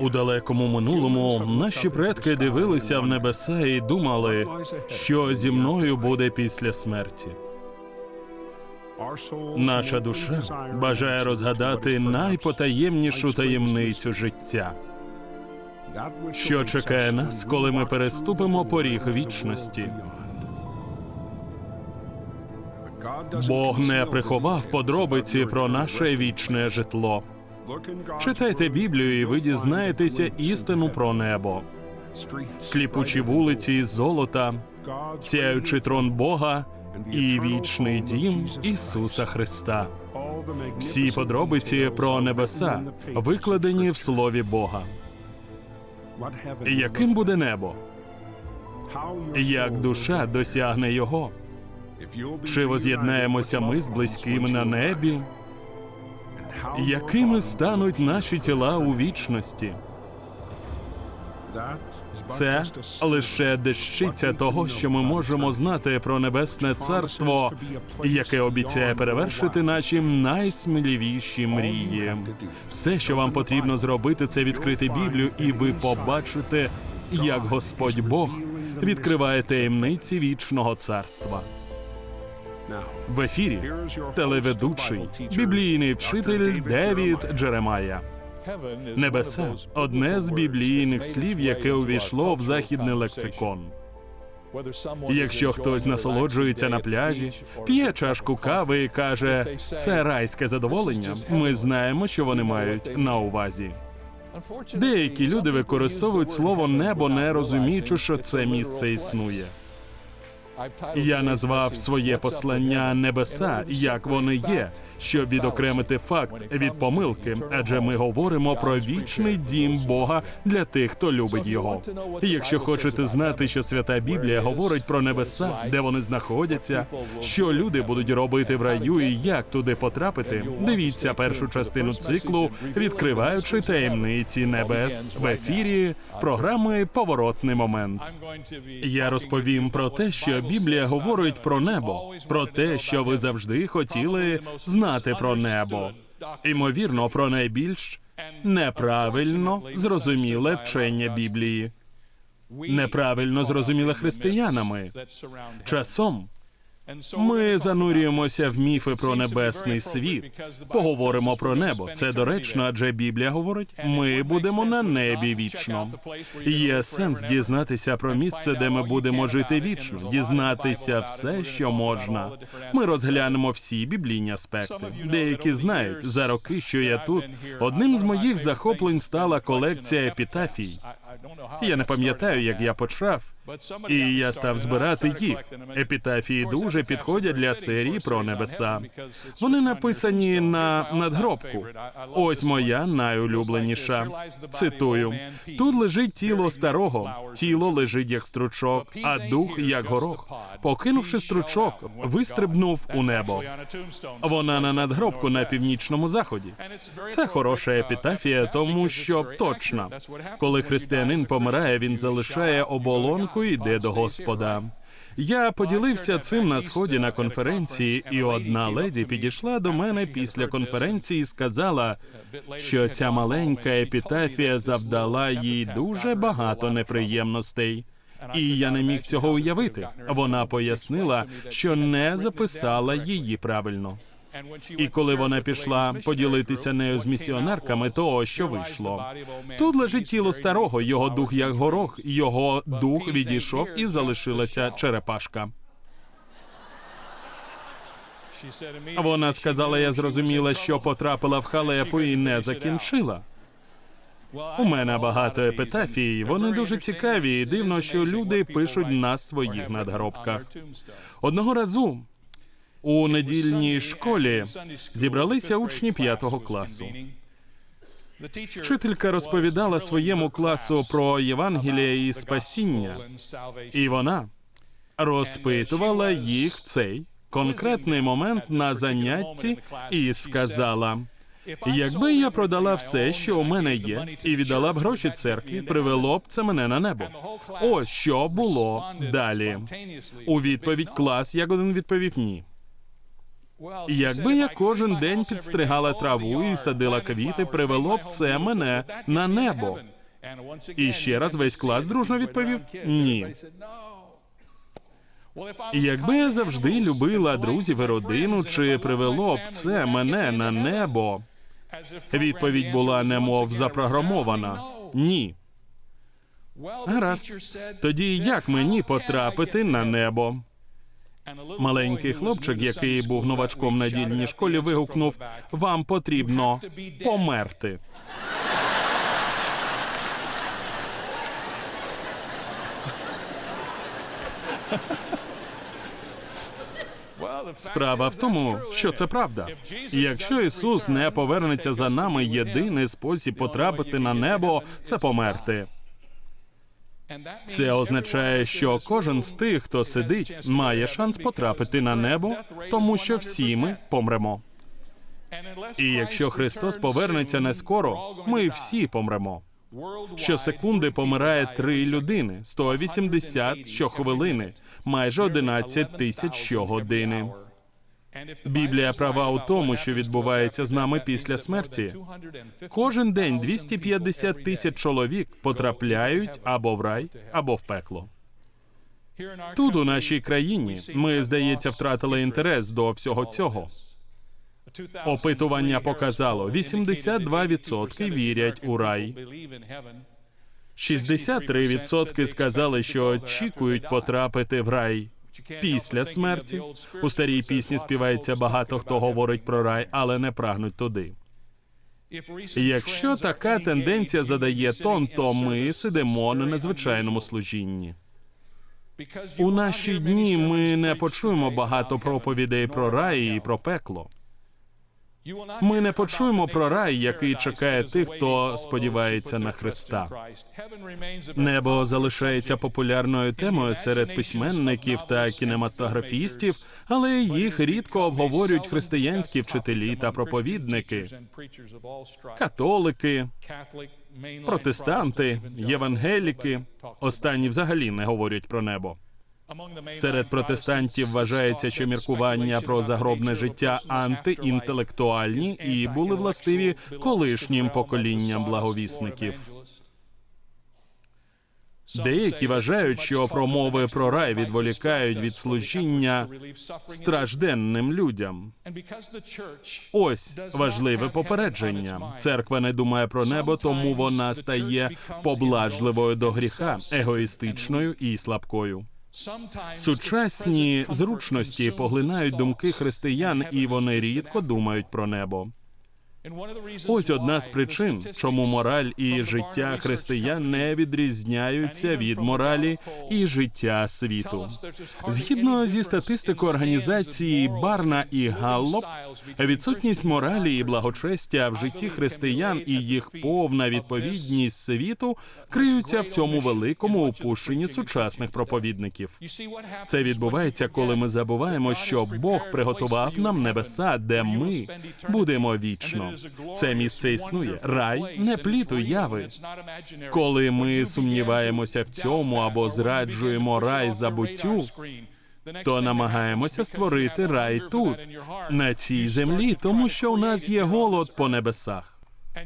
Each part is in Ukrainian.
У далекому минулому наші предки дивилися в небеса і думали, що зі мною буде після смерті. Наша душа бажає розгадати найпотаємнішу таємницю життя, що чекає нас, коли ми переступимо поріг вічності. Бог не приховав подробиці про наше вічне житло. Читайте Біблію, і ви дізнаєтеся істину про небо, сліпучі вулиці із золота, сяючи трон Бога і вічний дім Ісуса Христа. Всі подробиці про небеса викладені в Слові Бога. Яким буде небо? Як душа досягне його? Чи воз'єднаємося ми з близькими на небі? Якими стануть наші тіла у вічності? Це лише дещиця того, що ми можемо знати про небесне царство, яке обіцяє перевершити наші найсміливіші мрії. Все, що вам потрібно зробити, це відкрити Біблію, і ви побачите, як Господь Бог відкриває таємниці вічного царства. В ефірі телеведучий біблійний вчитель Девід Джеремая. Небеса одне з біблійних слів, яке увійшло в західний лексикон. Якщо хтось насолоджується на пляжі, п'є чашку кави і каже, це райське задоволення. Ми знаємо, що вони мають на увазі. Деякі люди використовують слово небо, не розуміючи, що це місце існує. Я назвав своє послання небеса, як вони є, щоб відокремити факт від помилки, адже ми говоримо про вічний дім Бога для тих, хто любить його. Якщо хочете знати, що свята Біблія говорить про небеса, де вони знаходяться, що люди будуть робити в раю і як туди потрапити, дивіться першу частину циклу, відкриваючи таємниці небес в ефірі програми Поворотний момент. Я розповім про те, що Біблія говорить про небо, про те, що ви завжди хотіли знати про небо. Імовірно, про найбільш неправильно зрозуміле вчення Біблії, неправильно зрозуміле християнами. Часом ми занурюємося в міфи про небесний світ. Поговоримо про небо. Це доречно, адже Біблія говорить: ми будемо на небі вічно. Є сенс дізнатися про місце, де ми будемо жити вічно, дізнатися все, що можна. Ми розглянемо всі біблійні аспекти. Деякі знають за роки, що я тут. Одним з моїх захоплень стала колекція епітафій. Я не пам'ятаю, як я почав. І я став збирати їх. Епітафії дуже підходять для серії про небеса. Вони написані на надгробку. Ось моя найулюбленіша. Цитую: тут лежить тіло старого, тіло лежить як стручок, а дух як горох. Покинувши стручок, вистрибнув у небо. Вона на надгробку на північному заході. Це хороша епітафія, тому що точна. Коли християнин помирає, він залишає оболонку і йде до Господа. Я поділився цим на сході на конференції, і одна леді підійшла до мене після конференції і сказала, що ця маленька епітафія завдала їй дуже багато неприємностей. І я не міг цього уявити. Вона пояснила, що не записала її правильно. І коли вона пішла поділитися нею з місіонерками, то що вийшло? Тут лежить тіло старого, його дух як горох, його дух відійшов і залишилася черепашка. Вона сказала, я зрозуміла, що потрапила в халепу і не закінчила. У мене багато епітафій. Вони дуже цікаві, і дивно, що люди пишуть на своїх надгробках. Одного разу у недільній школі зібралися учні п'ятого класу. Вчителька розповідала своєму класу про Євангеліє і спасіння, і вона розпитувала їх цей конкретний момент на занятті і сказала. Якби я продала все, що у мене є, і віддала б гроші церкві, привело б це мене на небо. Ось що було далі. У відповідь клас як один відповів ні. Якби я кожен день підстригала траву і садила квіти, привело б це мене на небо. І ще раз весь клас дружно відповів ні. Якби я завжди любила друзів і родину, чи привело б це мене на небо? Відповідь була немов запрограмована. Ні. Гаразд. Тоді як мені потрапити на небо? Маленький хлопчик, який був новачком на дільній школі, вигукнув: Вам потрібно померти. Справа в тому, що це правда. Якщо Ісус не повернеться за нами, єдиний спосіб потрапити на небо це померти. Це означає, що кожен з тих, хто сидить, має шанс потрапити на небо, тому що всі ми помремо. І якщо Христос повернеться не скоро, ми всі помремо. Щосекунди помирає три людини, 180 щохвилини, майже 11 тисяч щогодини. Біблія права у тому, що відбувається з нами після смерті. Кожен день 250 тисяч чоловік потрапляють або в рай, або в пекло. Тут, у нашій країні, ми, здається, втратили інтерес до всього цього. Опитування показало, 82% вірять у рай. 63% сказали, що очікують потрапити в рай після смерті. У старій пісні співається багато хто говорить про рай, але не прагнуть туди. Якщо така тенденція задає тон, то ми сидимо на незвичайному служінні. У наші дні ми не почуємо багато проповідей про рай і про пекло. Ми не почуємо про рай, який чекає тих, хто сподівається на Христа. Небо залишається популярною темою серед письменників та кінематографістів, але їх рідко обговорюють християнські вчителі та проповідники, католики, протестанти, євангеліки. Останні взагалі не говорять про небо. Серед протестантів вважається, що міркування про загробне життя антиінтелектуальні і були властиві колишнім поколінням благовісників. Деякі вважають, що промови про рай відволікають від служіння стражденним людям. Ось важливе попередження. Церква не думає про небо, тому вона стає поблажливою до гріха, егоїстичною і слабкою. Сучасні зручності поглинають думки християн, і вони рідко думають про небо. Ось одна з причин, чому мораль і життя християн не відрізняються від моралі і життя світу. Згідно зі статистикою організації Барна і Галлоп, відсутність моралі і благочестя в житті християн і їх повна відповідність світу криються в цьому великому упущенні сучасних проповідників. Це відбувається, коли ми забуваємо, що Бог приготував нам небеса, де ми будемо вічно. Це місце існує. Рай не плід уяви. Коли ми сумніваємося в цьому або зраджуємо рай забуттю, то намагаємося створити рай тут, на цій землі, тому що у нас є голод по небесах.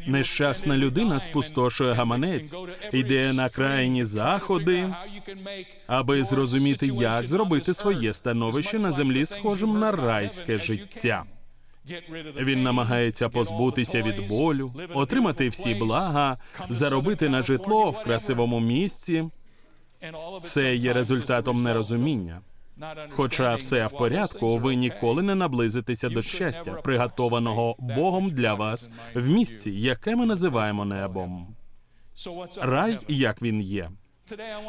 Нещасна людина спустошує гаманець, йде на крайні заходи, аби зрозуміти, як зробити своє становище на землі схожим на райське життя. Він намагається позбутися від болю, отримати всі блага, заробити на житло в красивому місці. Це є результатом нерозуміння. Хоча все в порядку, ви ніколи не наблизитеся до щастя, приготованого Богом для вас в місці, яке ми називаємо небом. Рай, як він є.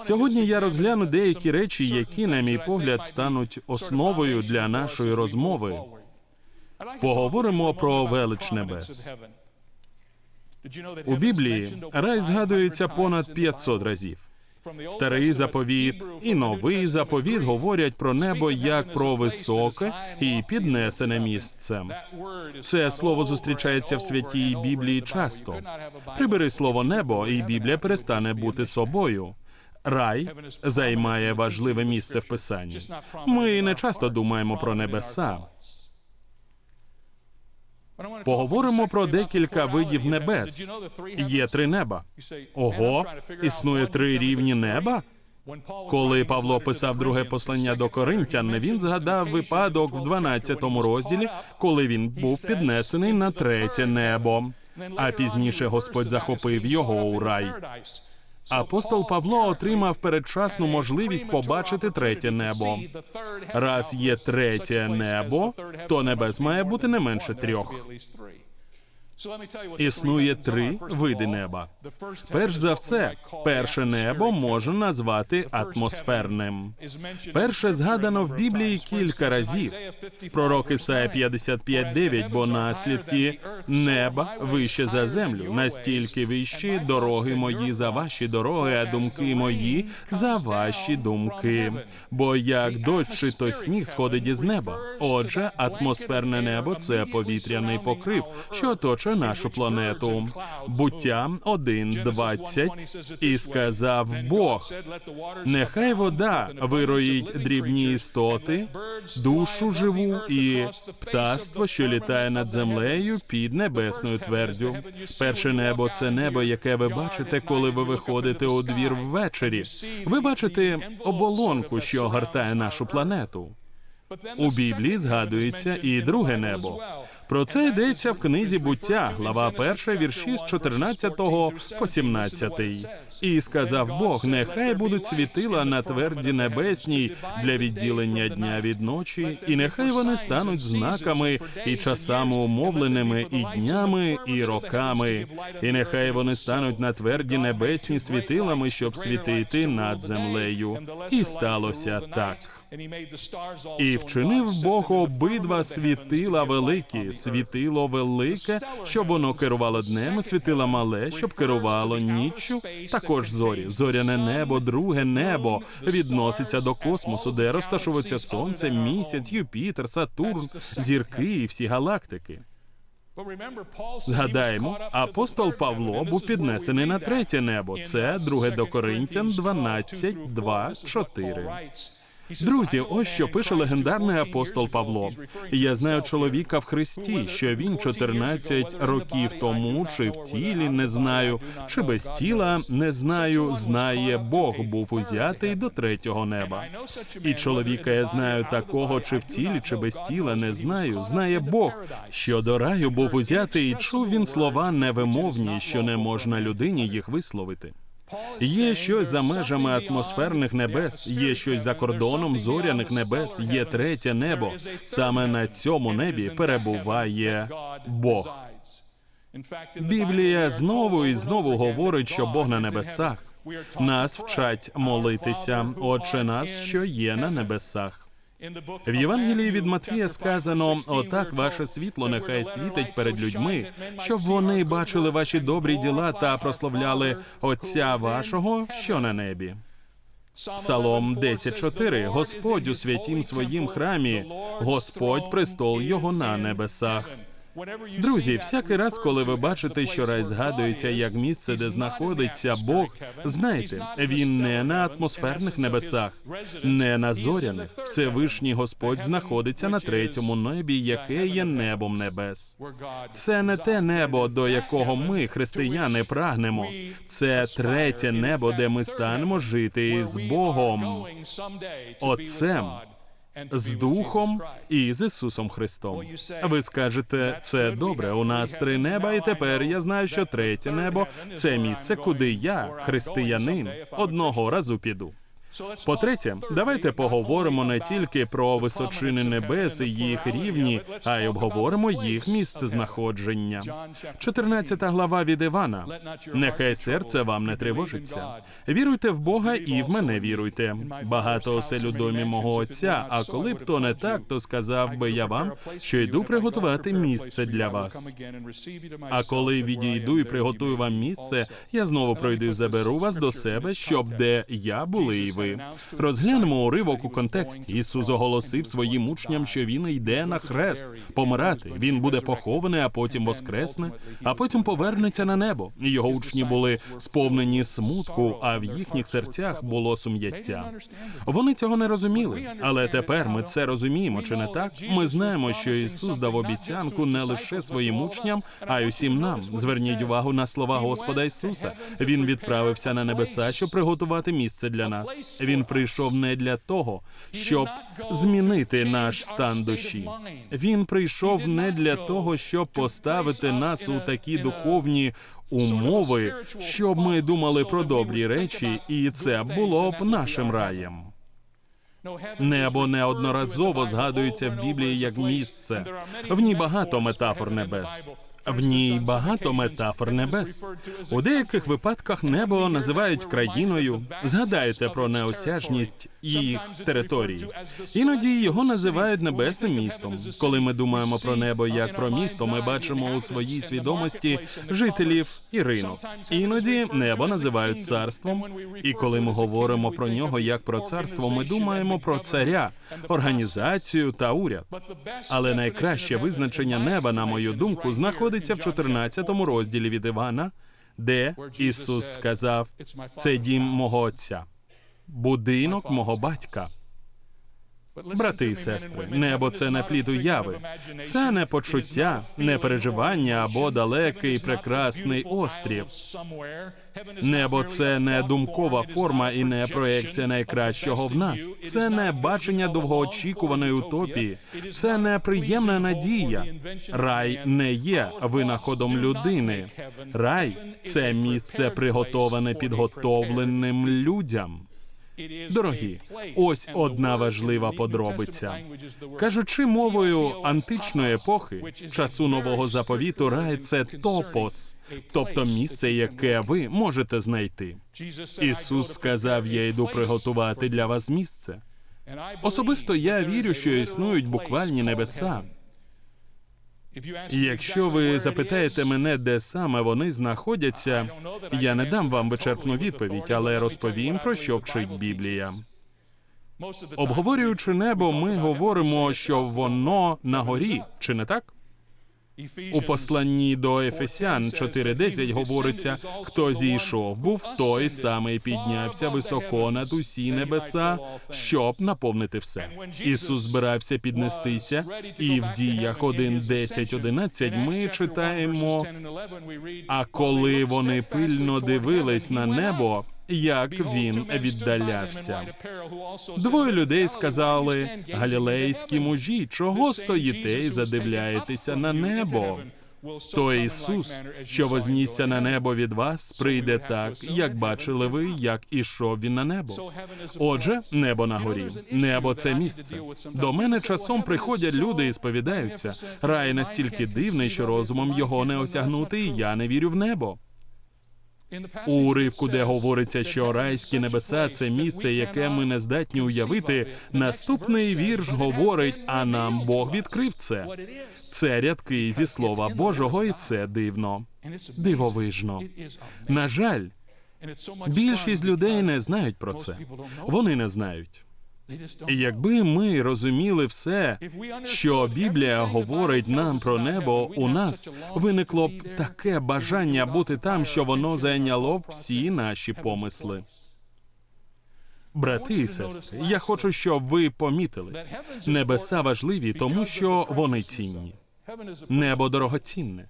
Сьогодні я розгляну деякі речі, які, на мій погляд, стануть основою для нашої розмови. Поговоримо про велич небес. У Біблії рай згадується понад 500 разів. Старий заповіт і новий заповіт говорять про небо як про високе і піднесене місце. Це слово зустрічається в святій Біблії часто. Прибери слово небо, і Біблія перестане бути собою. Рай займає важливе місце в писанні. Ми не часто думаємо про небеса. Поговоримо про декілька видів небес. Є три неба. Ого, існує три рівні неба. Коли Павло писав друге послання до Коринтян, він згадав випадок в 12 розділі, коли він був піднесений на третє небо. А пізніше Господь захопив його у рай. Апостол Павло отримав передчасну можливість побачити третє небо. Раз є третє небо, то небес має бути не менше трьох. Існує три види неба. Перш за все, перше небо можна назвати атмосферним. Перше згадано в Біблії кілька разів. Пророк Ісая 55.9, бо наслідки неба вище за землю, настільки вищі дороги мої за ваші дороги, а думки мої за ваші думки. Бо як дощ чи то сніг сходить із неба. Отже, атмосферне небо це повітряний покрив, що оточує нашу планету. Буття 1.20. І сказав Бог. Нехай вода вироїть дрібні істоти, душу живу і птаство, що літає над землею під небесною твердю. Перше небо це небо, яке ви бачите, коли ви виходите у двір ввечері. Ви бачите оболонку, що огортає нашу планету. У Біблії згадується і друге небо. Про це йдеться в книзі буття, глава 1, вірші з 14 по 17. І сказав Бог: нехай будуть світила на тверді небесній для відділення дня від ночі, і нехай вони стануть знаками і часами умовленими, і днями, і роками, і нехай вони стануть на тверді небесні світилами, щоб світити над землею. І сталося так. І вчинив Бог обидва світила великі, світило велике, щоб воно керувало днем, світило мале, щоб керувало ніччю. Також зорі, зоряне небо, друге небо відноситься до космосу, де розташовується сонце, місяць, Юпітер, Сатурн, зірки і всі галактики. Згадаємо, апостол Павло був піднесений на третє небо. Це друге до Коринтян 12, 2, 4. Друзі, ось що пише легендарний апостол Павло. Я знаю чоловіка в Христі, що він 14 років тому, чи в тілі не знаю, чи без тіла не знаю. Знає Бог був узятий до третього неба. І чоловіка я знаю такого, чи в тілі, чи без тіла не знаю. Знає Бог, що до раю був узятий, і чув він слова невимовні, що не можна людині їх висловити. Є щось за межами атмосферних небес, є щось за кордоном зоряних небес, є третє небо. Саме на цьому небі перебуває Бог. Біблія знову і знову говорить, що Бог на небесах. Нас вчать молитися, Отче нас, що є на небесах. В Євангелії від Матвія сказано: отак ваше світло нехай світить перед людьми, щоб вони бачили ваші добрі діла та прославляли Отця вашого, що на небі. Псалом 10.4. Господь у святім своїм храмі, Господь престол його на небесах. Друзі, всякий раз, коли ви бачите, що рай згадується як місце, де знаходиться Бог, знайте, він не на атмосферних небесах, не на зоряних. Всевишній Господь знаходиться на третьому небі, яке є небом небес. Це не те небо, до якого ми, християни, прагнемо. Це третє небо, де ми станемо жити із Богом, Отцем з Духом і з Ісусом Христом. Ви скажете, це добре. У нас три неба, і тепер я знаю, що третє небо це місце, куди я, християнин, одного разу піду. По-третє, давайте поговоримо не тільки про височини небес і їх рівні, а й обговоримо їх місце знаходження. 14 глава від Івана. Нехай серце вам не тривожиться. Віруйте в Бога і в мене віруйте. Багато осель у домі мого отця. А коли б то не так, то сказав би я вам, що йду приготувати місце для вас. А коли відійду і приготую вам місце, я знову пройду і заберу вас до себе, щоб де я були і ви. Ви. Розглянемо уривок у контексті. Ісус оголосив своїм учням, що він йде на хрест помирати. Він буде похований, а потім воскресне, а потім повернеться на небо. Його учні були сповнені смутку, а в їхніх серцях було сум'яття. Вони цього не розуміли, але тепер ми це розуміємо. Чи не так? Ми знаємо, що Ісус дав обіцянку не лише своїм учням, а й усім нам. Зверніть увагу на слова Господа Ісуса. Він відправився на небеса, щоб приготувати місце для нас. Він прийшов не для того, щоб змінити наш стан душі. Він прийшов не для того, щоб поставити нас у такі духовні умови, щоб ми думали про добрі речі, і це було б нашим раєм. Небо неодноразово згадується в Біблії як місце. В ній багато метафор небес. В ній багато метафор небес. У деяких випадках небо називають країною. Згадайте про неосяжність їх територій. Іноді його називають небесним містом. Коли ми думаємо про небо як про місто, ми бачимо у своїй свідомості жителів і ринок. Іноді небо називають царством. І коли ми говоримо про нього як про царство, ми думаємо про царя, організацію та уряд. Але найкраще визначення неба, на мою думку, знаходиться в 14 розділі від Івана, де Ісус сказав: це дім мого Отця, будинок мого батька. Брати і сестри, небо це не плід уяви, це не почуття, не переживання або далекий прекрасний острів. Небо це не думкова форма і не проекція найкращого в нас. Це не бачення довгоочікуваної утопії, це не приємна надія. Рай не є винаходом людини. Рай це місце приготоване підготовленим людям. Дорогі, ось одна важлива подробиця. Кажучи мовою античної епохи, часу нового заповіту, рай це топос, тобто місце, яке ви можете знайти. Ісус сказав: Я йду приготувати для вас місце. Особисто я вірю, що існують буквальні небеса. І Якщо ви запитаєте мене, де саме вони знаходяться, я не дам вам вичерпну відповідь, але розповім про що вчить Біблія. Обговорюючи небо, ми говоримо, що воно на горі, чи не так? У посланні до Ефесян 4.10 говориться, хто зійшов, був той самий піднявся високо над усі небеса, щоб наповнити все. Ісус збирався піднестися, і в діях 1.10.11 ми читаємо. А коли вони пильно дивились на небо, як він віддалявся. Двоє людей сказали: Галілейські мужі, чого стоїте і задивляєтеся на небо? То Ісус, що вознісся на небо від вас, прийде так, як бачили ви, як ішов він на небо. Отже, небо на горі, небо це місце. До мене часом приходять люди і сповідаються. Рай настільки дивний, що розумом його не осягнути, і я не вірю в небо. У уривку, де говориться, що райські небеса це місце, яке ми не здатні уявити. Наступний вірш говорить: а нам Бог відкрив це. Це рядки зі слова Божого, і це дивно, дивовижно. На жаль, більшість людей не знають про це. Вони не знають. І Якби ми розуміли все, що Біблія говорить нам про небо, у нас виникло б таке бажання бути там, що воно зайняло б всі наші помисли. Брати і сестри, я хочу, щоб ви помітили, небеса важливі, тому що вони цінні. Небо дорогоцінне.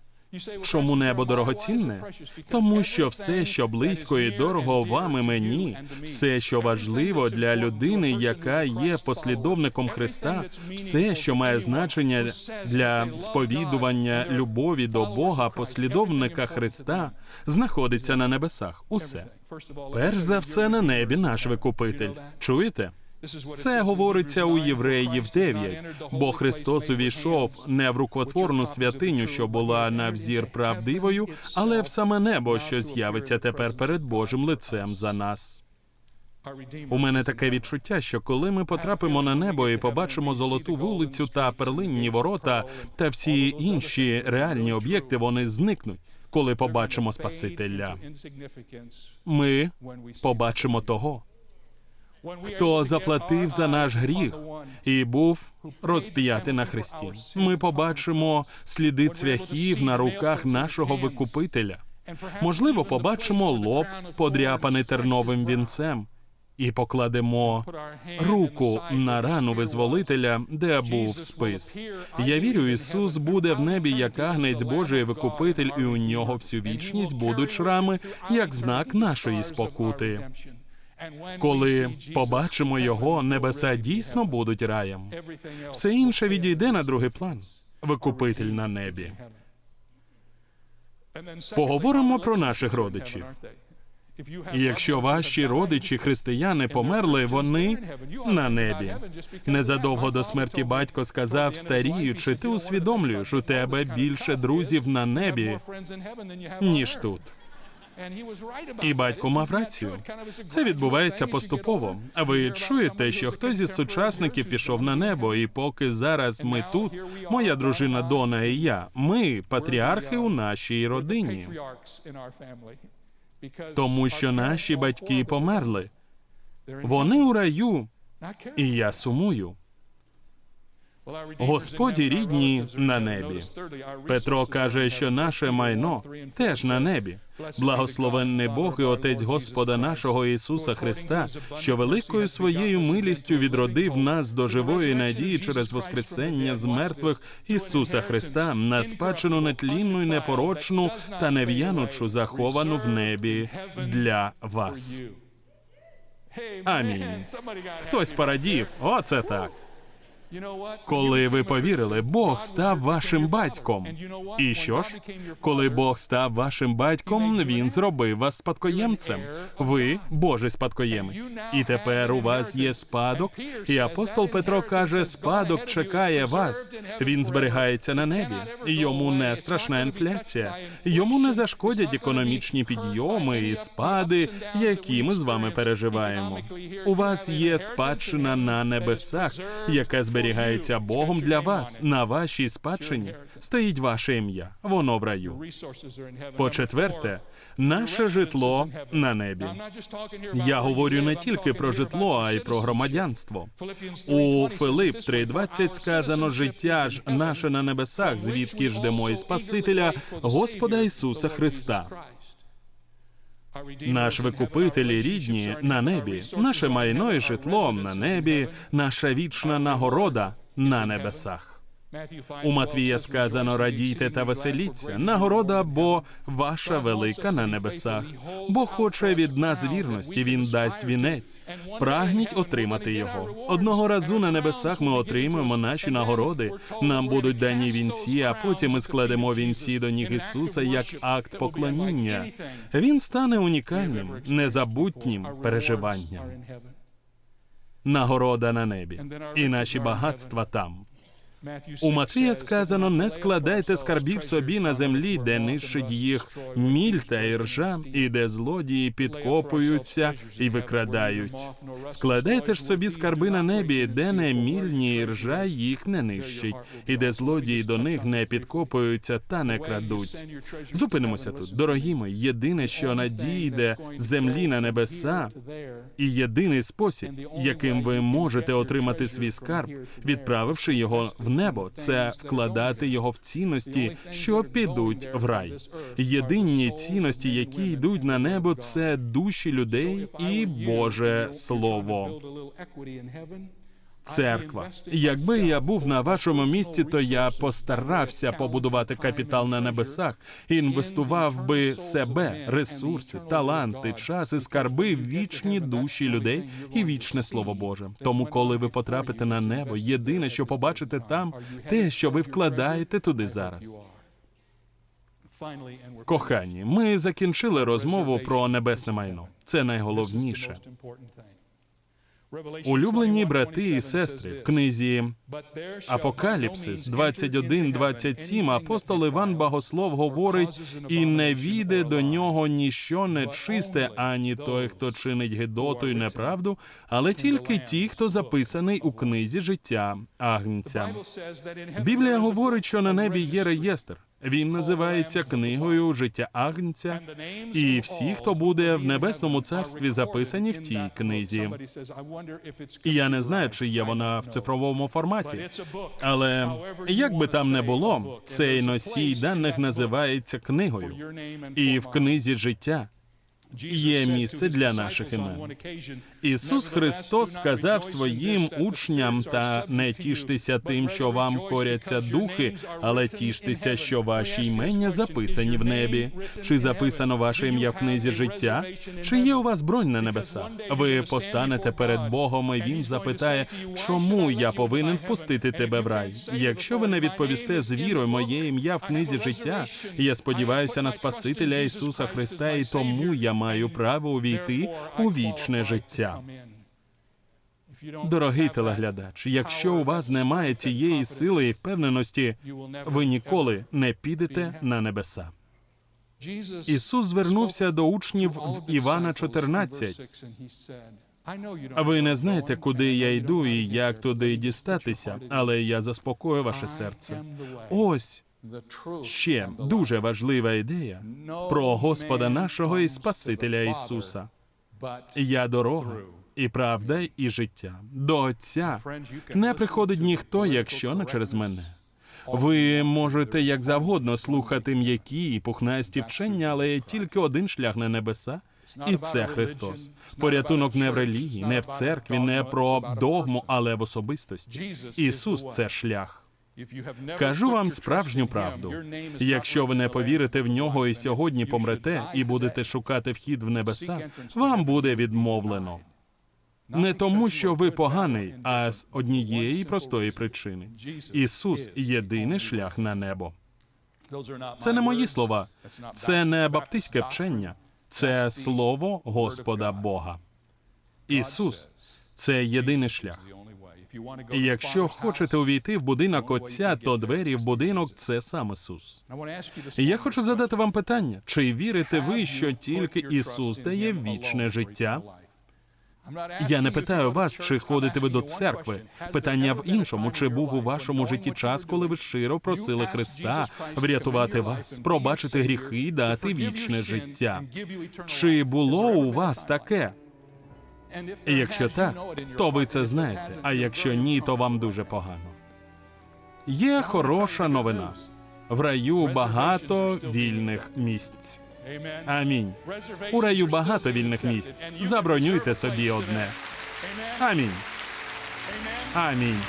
Чому небо дорогоцінне? Тому що все, що близько і дорого вам і мені, все, що важливо для людини, яка є послідовником Христа, все, що має значення для сповідування любові до Бога, послідовника Христа, знаходиться на небесах. Усе перш за все на небі наш викупитель. Чуєте? Це говориться у Євреїв 9, бо Христос увійшов не в рукотворну святиню, що була на взір правдивою, але в саме небо, що з'явиться тепер перед Божим лицем за нас. У мене таке відчуття, що коли ми потрапимо на небо і побачимо золоту вулицю та перлинні ворота та всі інші реальні об'єкти, вони зникнуть. Коли побачимо Спасителя, ми побачимо того. Хто заплатив за наш гріх і був розп'ятий на хресті. Ми побачимо сліди цвяхів на руках нашого викупителя. Можливо, побачимо лоб, подряпаний терновим вінцем, і покладемо руку на рану визволителя, де був спис. Я вірю, Ісус буде в небі як агнець Божий викупитель, і у нього всю вічність будуть шрами, як знак нашої спокути. Коли побачимо його, небеса дійсно будуть раєм. Все інше відійде на другий план. Викупитель на небі. Поговоримо про наших родичів. І якщо ваші родичі християни померли, вони на небі. Незадовго до смерті батько сказав, старіючи, ти усвідомлюєш, у тебе більше друзів на небі, ніж тут. І батько мав рацію. Це відбувається поступово. А ви чуєте, що хтось із сучасників пішов на небо, і поки зараз ми тут, моя дружина Дона і я, ми патріархи у нашій родині, тому що наші батьки померли. Вони у раю, і я сумую. Господі рідні на небі. Петро каже, що наше майно теж на небі. Благословенний Бог і Отець Господа нашого Ісуса Христа, що великою своєю милістю відродив нас до живої надії через Воскресення з мертвих Ісуса Христа на спадщину нетлінну і непорочну та нев'янучу, заховану в небі для вас. Амінь. Хтось порадів, оце так. Коли ви повірили, Бог став вашим батьком. І що ж? Коли Бог став вашим батьком, він зробив вас спадкоємцем. Ви Божий спадкоємець. І тепер у вас є спадок. І апостол Петро каже: спадок чекає вас. Він зберігається на небі. Йому не страшна інфляція. Йому не зашкодять економічні підйоми і спади, які ми з вами переживаємо. У вас є спадщина на небесах, яка зберігається Богом для вас. На вашій спадщині стоїть ваше ім'я. Воно в раю. По-четверте, наше житло на небі. Я говорю не тільки про житло, а й про громадянство. У Филип 3.20 сказано життя ж наше на небесах, звідки ждемо і Спасителя, Господа Ісуса Христа. Наш викупитель і рідні на небі, наше майно і житло на небі, наша вічна нагорода на небесах. У Матвія сказано: радійте та веселіться, нагорода, бо ваша велика на небесах. Бог хоче від нас вірності, він дасть вінець. Прагніть отримати його. Одного разу на небесах ми отримаємо наші нагороди. Нам будуть дані вінці, а потім ми складемо вінці до ніг Ісуса як акт поклоніння. Він стане унікальним, незабутнім переживанням. Нагорода на небі, і наші багатства там. У Матвія сказано: не складайте скарбів собі на землі, де нищить їх міль та іржа, і де злодії підкопуються і викрадають. Складайте ж собі скарби на небі, де не міль, ні іржа їх не нищить, і де злодії до них не підкопуються та не крадуть. Зупинимося тут, дорогі мої. Єдине, що надійде з землі на небеса, і єдиний спосіб, яким ви можете отримати свій скарб, відправивши його в небо, це вкладати його в цінності, що підуть в рай. Єдині цінності, які йдуть на небо, це душі людей і Боже Слово. Церква. Якби я був на вашому місці, то я постарався побудувати капітал на небесах, інвестував би себе, ресурси, таланти, час і скарби в вічні душі людей і вічне слово Боже. Тому, коли ви потрапите на небо, єдине, що побачите там, те, що ви вкладаєте туди зараз. Кохані, ми закінчили розмову про небесне майно. Це найголовніше. Улюблені брати і сестри в книзі Апокаліпсис 21-27 апостол Іван Богослов говорить: і не війде до нього ніщо нечисте, ані той, хто чинить гидоту й неправду, але тільки ті, хто записаний у книзі життя Агнця. Біблія говорить, що на небі є реєстр. Він називається книгою життя Агнця, і всі, хто буде в небесному царстві, записані в тій книзі. І я не знаю, чи є вона в цифровому форматі. Але як би там не було, цей носій даних називається книгою. І в книзі життя є місце для наших імен. Ісус Христос сказав своїм учням та не тіштеся тим, що вам коряться духи, але тіштеся, що ваші імення записані в небі. Чи записано ваше ім'я в книзі життя? Чи є у вас бронь на небесах? Ви постанете перед Богом, і він запитає, чому я повинен впустити тебе в рай? Якщо ви не відповісте з вірою моє ім'я в книзі життя, я сподіваюся на Спасителя Ісуса Христа, і тому я маю право увійти у вічне життя. Дорогий телеглядач, якщо у вас немає цієї сили і впевненості, ви ніколи не підете на небеса. Ісус звернувся до учнів в Івана 14. Ви не знаєте, куди я йду і як туди дістатися, але я заспокою ваше серце. Ось ще дуже важлива ідея про Господа нашого і Спасителя Ісуса. Я дорога і правда, і життя. До Отця не приходить ніхто, якщо не через мене. Ви можете як завгодно слухати м'які і пухнасті вчення, але є тільки один шлях на небеса, і це Христос. Порятунок не в релігії, не в церкві, не про догму, але в особистості. Ісус це шлях. Кажу вам справжню правду. Якщо ви не повірите в нього і сьогодні помрете і будете шукати вхід в небеса, вам буде відмовлено. Не тому, що ви поганий, а з однієї простої причини. Ісус єдиний шлях на небо. Це не мої слова, це не баптистське вчення, це слово Господа Бога. Ісус це єдиний шлях. І якщо хочете увійти в будинок Отця, то двері в будинок це сам Ісус. І я хочу задати вам питання: чи вірите ви, що тільки Ісус дає вічне життя? Я не питаю вас, чи ходите ви до церкви. Питання в іншому: чи був у вашому житті час, коли ви щиро просили Христа врятувати вас, пробачити гріхи і дати вічне життя? Чи було у вас таке? І якщо так, то ви це знаєте. А якщо ні, то вам дуже погано. Є хороша новина. В раю багато вільних місць. Амінь. У раю багато вільних місць. Забронюйте собі одне. Амінь. Амінь.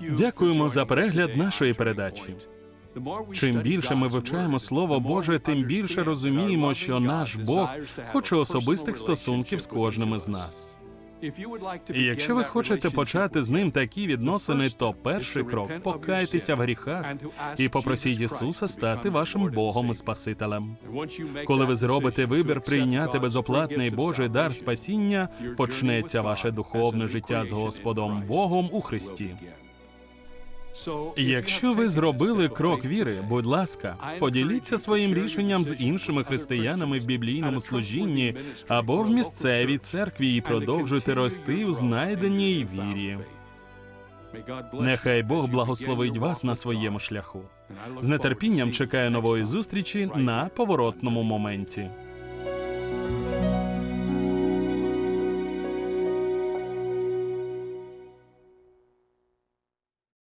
Дякуємо за перегляд нашої передачі. Чим більше ми вивчаємо Слово Боже, тим більше розуміємо, що наш Бог хоче особистих стосунків з кожним із нас. І якщо ви хочете почати з ним такі відносини, то перший крок покайтеся в гріхах і попросіть Ісуса стати вашим Богом і Спасителем. Коли ви зробите вибір прийняти безоплатний Божий дар спасіння, почнеться ваше духовне життя з Господом Богом у Христі. Якщо ви зробили крок віри, будь ласка, поділіться своїм рішенням з іншими християнами в біблійному служінні або в місцевій церкві і продовжуйте рости у знайденій вірі. Нехай Бог благословить вас на своєму шляху. З нетерпінням чекаю нової зустрічі на поворотному моменті.